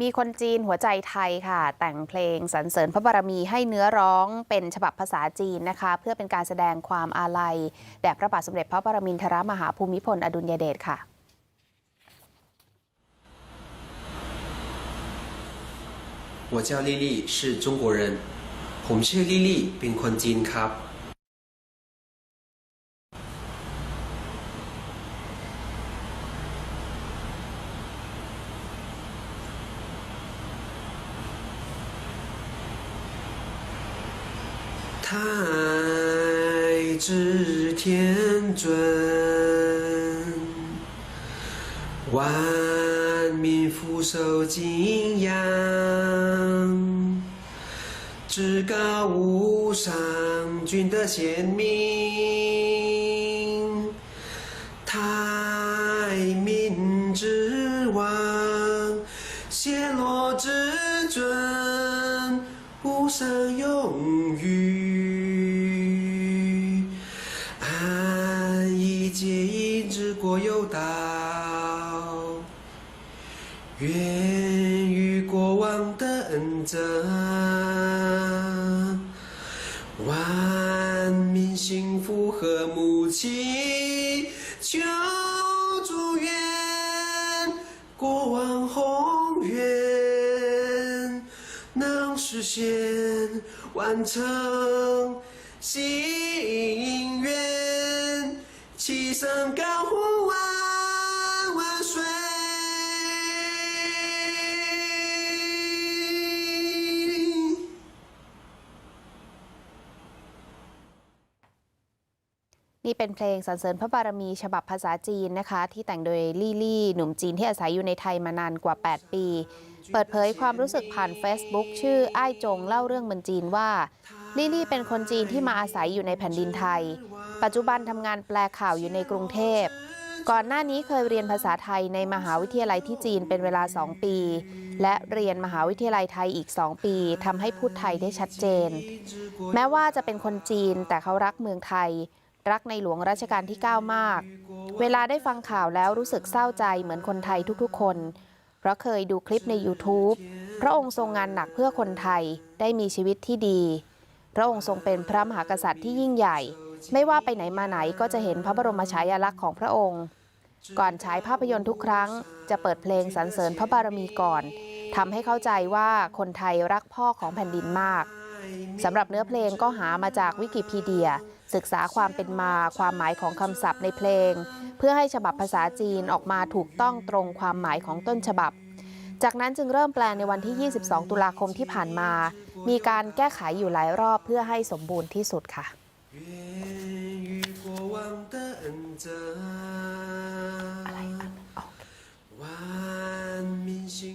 มีคนจีนหัวใจไทยค่ะ แต่งเพลงสรรเสริญพระบารมีให้เนื้อร้องเป็นฉบับภาษาจีนนะคะ เพื่อเป็นการแสดงความอาลัยแด่พระบาทสมเด็จพระปรมินทรมหาภูมิพลอดุลยเดชค่ะ 我叫丽丽，是中国人。ผมชื่อลิลี่เป็นคนจีนครับ 太之天尊，万民俯首敬仰。至高无上君的贤明，太明之王，显罗之尊，无上永誉，我有道。愿与国王的恩泽，万民幸福和睦齐，求祝愿国王宏愿能实现完成心愿，齐声高呼 นี่เป็นเพลงสรรเสริญพระบารมีฉบับภาษาจีนนะคะ ที่แต่งโดยลี่ลี่ หนุ่มจีนที่อาศัยอยู่ในไทยมานานกว่า 8 ปี เปิดเผยความรู้สึกผ่าน Facebook ชื่ออ้ายจงเล่าเรื่องเมืองจีนว่า ลี่ลี่เป็นคนจีนที่มาอาศัยอยู่ในแผ่นดินไทย ปัจจุบันทำงานแปลข่าวอยู่ในกรุงเทพ ก่อนหน้านี้เคยเรียนภาษาไทยในมหาวิทยาลัยที่จีนเป็นเวลา 2 ปี และเรียนมหาวิทยาลัยไทยอีก 2 ปีทำให้พูดไทยได้ชัดเจน แม้ว่าจะเป็นคนจีนแต่เขารักเมืองไทย รักในหลวงรัชกาลที่ 9 มาก เวลาได้ฟังข่าวแล้วรู้สึกเศร้าใจเหมือนคนไทยทุกๆ คน เพราะเคยดูคลิปใน YouTube พระองค์ทรงงานหนักเพื่อคนไทยได้มีชีวิตที่ดี พระองค์ทรงเป็นพระมหากษัตริย์ที่ยิ่งใหญ่ ไม่ว่าไปไหนมาไหนก็จะเห็นพระบรมฉายาลักษณ์ของพระองค์ ก่อนฉายภาพยนตร์ทุกครั้ง จะเปิดเพลงสรรเสริญพระบารมีก่อนทำให้เข้าใจว่าคนไทยรักพ่อของแผ่นดินมากสำหรับเนื้อเพลงก็หามาจากวิกิพีเดีย ศึกษาความเป็นมาความหมายของคำศัพท์ในเพลง เพื่อให้ฉบับภาษาจีนออกมาถูกต้องตรงความหมายของต้นฉบับ จากนั้นจึงเริ่มแปลในวันที่ 22 ตุลาคมที่ผ่านมา มีการแก้ไขอยู่หลายรอบเพื่อให้สมบูรณ์ที่สุดค่ะ 等着